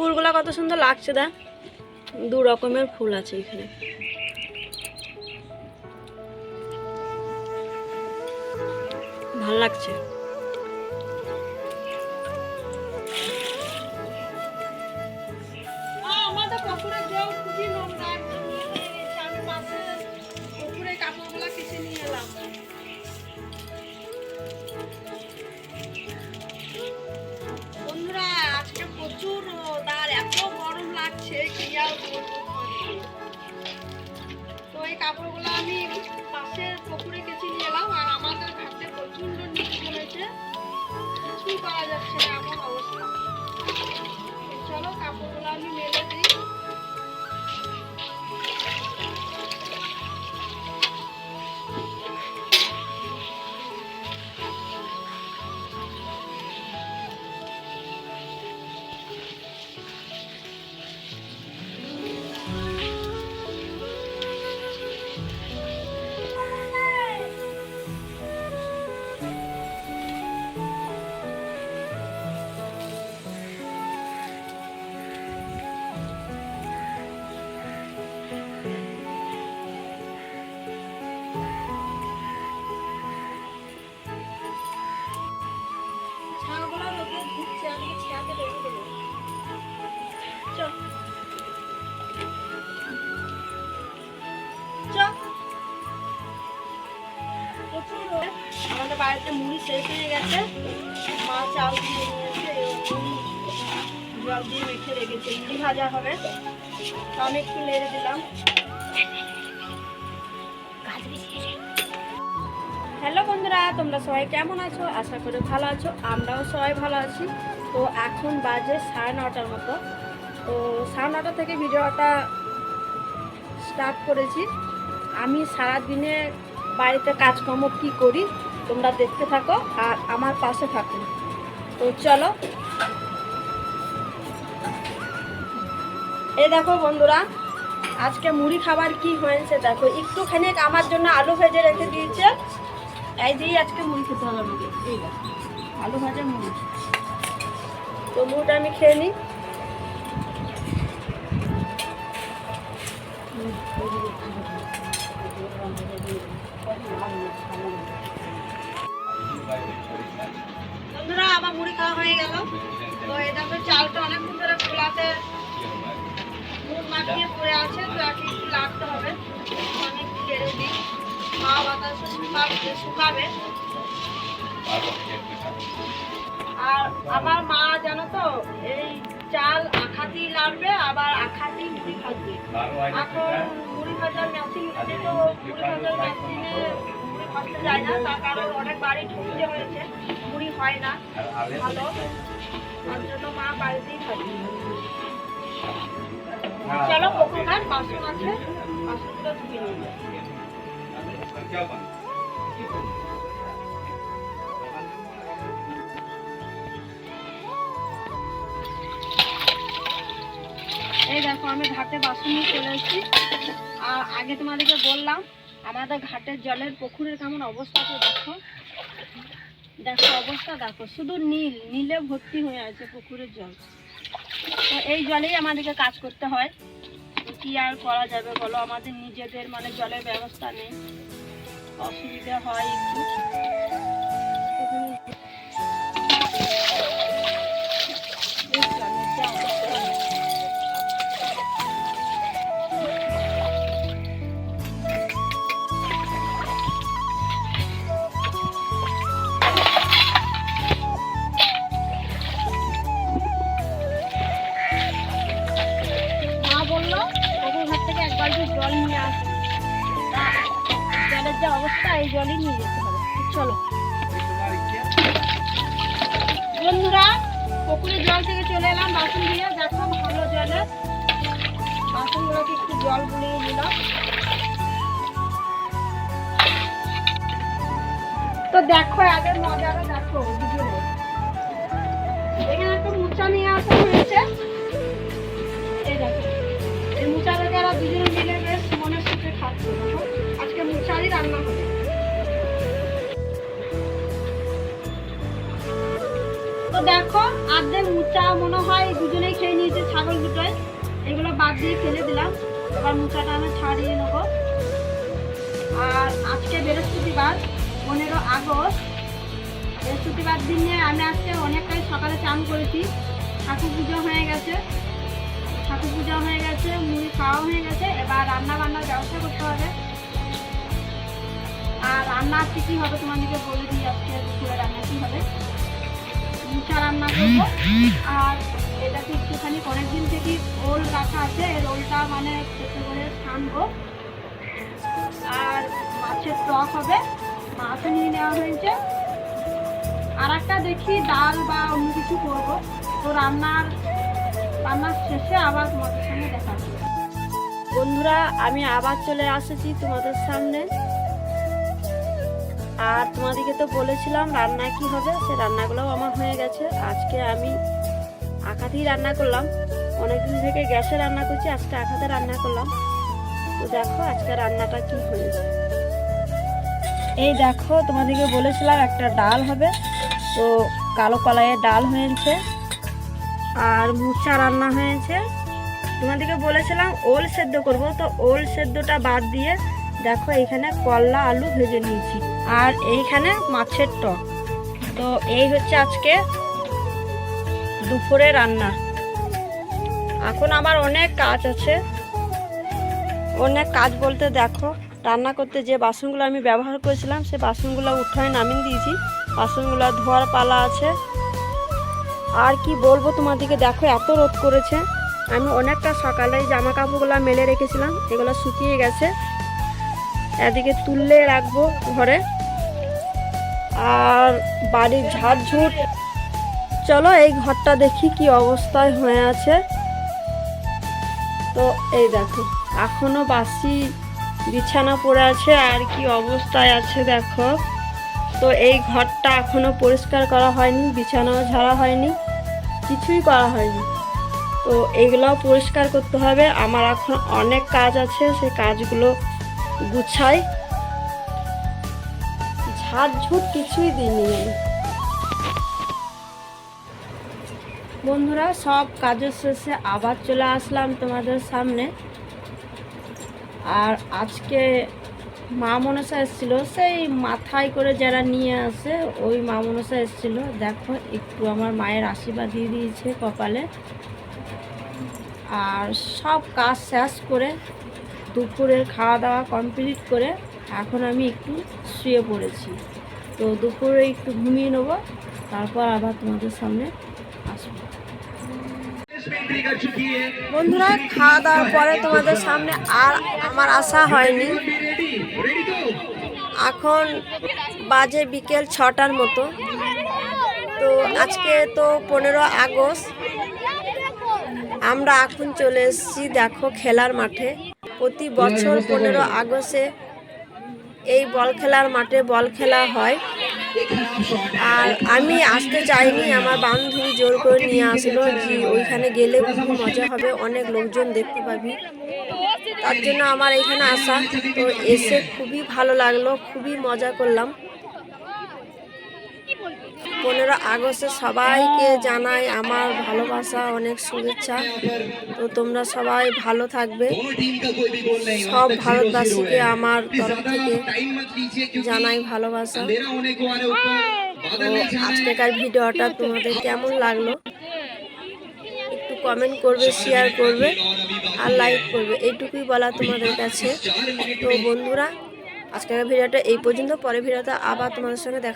ফুলগুলো কত সুন্দর লাগছে দেখ। দু রকমের ফুল আছে এখানে। ভালো লাগছে। কাপড়গুলো আমি পাশের পুকুরে কেচে নিয়ে এলাম, আর আমাদের ঘাটে প্রচুর নিচে রয়েছে কিছুই করা যাচ্ছে? না বাড়িতে মুড়ি শেষ হয়ে গেছে। মা চাল দিয়ে নিয়েছে জল দিয়ে মেখে রেখেছে মুড়ি ভাজা হবে। আমি একটু নেড়ে দিলাম। হ্যালো বন্ধুরা তোমরা সবাই কেমন আছো? আশা করি ভালো আছো আমরাও সবাই ভালো আছি। তো এখন বাজে সাড়ে নটার মতো। তো সাড়ে নটা থেকে ভিডিওটা স্টার্ট করেছি। আমি সারাদিনে বাড়িতে কাজকর্ম কী করি তোমরা দেখতে থাকো আর আমার পাশে থাকো। তো চলো। এই দেখো বন্ধুরা, আজকে মুড়ি খাবার কি হয়েছে দেখো। একটুখানি আমার জন্য আলু ভেজে রেখে দিয়েছে। এই দিয়ে আজকে মুড়ি খেতে হবে আমাকে। এই দেখো, আলু ভাজা মুড়ি। তো মুড়িটা আমি খেয়ে নিই। বন্ধুরা, আমার মুড়ি খাওয়া হয়ে গেল। তো এই দেখো, চালটা অনেকক্ষণ ধরে খোলাতে নুন মাখিয়ে পড়ে আছে, তো এখন একটু লাগতে হবে। একটু কেড়ে দিই হাওয়া বাতাসে শুকাবে শুকাবে। আর আমার মা, জানো তো, এই চাল আখাতেই লাগবে আবার আখাতেই মুড়ি ভাজবে। এখন মুড়ি ভাজার মেশিন উঠেছে তো, মুড়ি ভাজার মেশিনে যায় না, তার কারণ অনেক বাড়ি ঢুকতে হয়েছে মুড়ি হয় না। ভালো, তার জন্য মা বাড়িতেই চলো ঘাট বাসন আছে, বাসনগুলো ধুয়ে এই দেখো, আমি ঘাটে বাসন নিয়ে চলে এসেছি। আর আগে তোমাদেরকে বললাম আমাদের ঘাটের জলের পুকুরের কেমন অবস্থা তো দেখো। দেখো অবস্থা দেখো, শুধু নীল, নীলে ভর্তি হয়ে আছে পুকুরের জল। তো এই জলেই আমাদেরকে কাজ করতে হয়। কি আর করা যাবে বলো? আমাদের নিজেদের মানে জলের ব্যবস্থা নেই। অসুবিধা হয় একটু। বালতি জল নিয়ে আসো তা জলের যে অবস্থা, এই জলই নিয়ে যেতে হবে। চলো। বন্ধুরা পুকুরের জল থেকে চলে এলাম, বাসন দিয়ে। দেখো, ভালো জলে। বাসনগুলোকে একটু জল বুলিয়ে নিলাম। তো দেখো আগের মজাটা দেখো দুজনে এখানে একটা মুচা নিয়ে আসা হয়েছে। দুজনে মিলে বেশ সুখে আজকে রান্না তো দেখো আর্ধেক মুচা মনে হয় দুজনেই খেয়ে নিয়েছে, ছাগল দুটোয় এগুলো বাদ দিয়ে ফেলে দিলাম। এবার মুচাটা আমি ছাড়িয়ে নেব। আর আজকে বৃহস্পতিবার, পনেরো আগস্ট। বৃহস্পতিবার দিনে আমি আজকে অনেকটাই সকালে চান করেছি। ঠাকুর পুজো হয়ে গেছে। ঠাকুর পুজো হয়ে গেছে, মুড়ি খাওয়া হয়ে গেছে, এবার রান্না বান্নার ব্যবস্থা করতে হবে। আর রান্না আজকে কী হবে তোমাদেরকে বলে দিই, আজকে দুপুরে রান্না কী হবে? মুচা রান্না করব। আর এটাকে একটুখানি অনেকদিন থেকে ওল রাখা আছে রোলটা মানে খেতে করে ছানবো। আর মাছের টক হবে, মাছও নিয়ে নেওয়া হয়েছে। আর একটা দেখি, ডাল বা অন্য কিছু করব। তো রান্নার শেষে বন্ধুরা, আমি আবার চলে আসেছি তোমাদের সামনে। আর তোমাদেরকে তো বলেছিলাম রান্না কি হবে, সে রান্নাগুলোও আমার হয়ে গেছে। আজকে আমি আখাতেই রান্না করলাম। অনেকদিন থেকে গ্যাসে রান্না করছি, আজকে আখাতে রান্না করলাম। তো দেখো আজকে রান্নাটা কি হয়েছে এই দেখো, তোমাদেরকে বলেছিলাম একটা ডাল হবে। তো কালো কলাইয়ের ডাল হয়েছে। আর মুচা রান্না হয়েছে। তোমাদেরকে বলেছিলাম ওল সেদ্ধ করব, তো ওল সেদ্ধটা বাদ দিয়ে দেখো এখানে করলা আলু ভেজে নিয়েছি। আর এইখানে মাছের টক। তো এই হচ্ছে আজকে দুপুরে রান্না। এখন আমার অনেক কাজ আছে। অনেক কাজ বলতে দেখো, রান্না করতে যে বাসনগুলো আমি ব্যবহার করেছিলাম, সে বাসনগুলো উঠায় নামিয়ে দিয়েছি। বাসনগুলো ধোয়ার পালা আছে। আর কি বলব তোমাদেরকে? দেখো, এত রোদ করেছে। আমি অনেকটা সকালে জামা কাপড়গুলো মেলে রেখেছিলাম, এগুলো শুকিয়ে গেছে। এদিকে তুললে রাখব ঘরে। আর বাড়ির ঝাড়ঝুট। চলো এই ঘরটা দেখি কি অবস্থায় হয়ে আছে। তো এই দেখো, এখনও বাসি বিছানা পড়ে আছে, আর কি অবস্থায় আছে দেখো। তো এই ঘরটা এখনও পরিষ্কার করা হয়নি, বিছানাও ঝাড়া হয়নি, কিছুই করা হয়নি। তো এইগুলো পরিষ্কার করতে হবে। আমার এখন অনেক কাজ আছে সে কাজগুলো গুছাই। ঝাড়ঝুট কিছুই দিইনি আমি। বন্ধুরা, সব কাজের শেষে আবার চলে আসলাম তোমাদের সামনে। আর আজকে মা মনসা এসেছিল। সেই মাথায় করে যারা নিয়ে আসে, ওই মা মনসা এসেছিল। দেখো, একটু আমার মায়ের আশীর্বাদ দিয়ে দিয়েছে কপালে। আর সব কাজ শেষ করে দুপুরের খাওয়া দাওয়া কমপ্লিট করে এখন আমি একটু শুয়ে পড়েছি। তো দুপুরে একটু ঘুমিয়ে নেব, তারপর আবার তোমাদের সামনে আসব। বন্ধুরা খাওয়া দাওয়ার পরে তোমাদের সামনে আর আমার আশা হয়নি। এখন বাজে বিকেল ছটার মতো। তো আজকে তো পনেরো আগস্ট। আমরা এখন চলে এসেছি, দেখো, খেলার মাঠে। প্রতি বছর পনেরো আগস্টে এই বল খেলার মাঠে বল খেলা হয়। আর আমি আসতে চাইনি, আমার বান্ধবী জোর করে নিয়ে আসলো যে ওইখানে গেলে খুব মজা হবে, অনেক লোকজন দেখতে পাবি। তার জন্য আমার এখানে আসা। তো এসে খুবই ভালো লাগল, খুবই মজা করলাম। পনেরো আগস্টে সবাইকে জানাই আমার ভালোবাসা, অনেক শুভেচ্ছা। তো তোমরা সবাই ভালো থাকবে। সব ভারতবাসীকে আমার তরফ থেকে জানাই ভালোবাসা। আজকেকার ভিডিওটা তোমাদের কেমন লাগল? একটু কমেন্ট করবে শেয়ার করবে, আর লাইক করবে। এইটুকুই বলা তোমাদের কাছে। তো বন্ধুরা, আজকের ভিডিওটা এই পর্যন্ত। পরে ভিডিওটা আবার তোমাদের সঙ্গে দেখা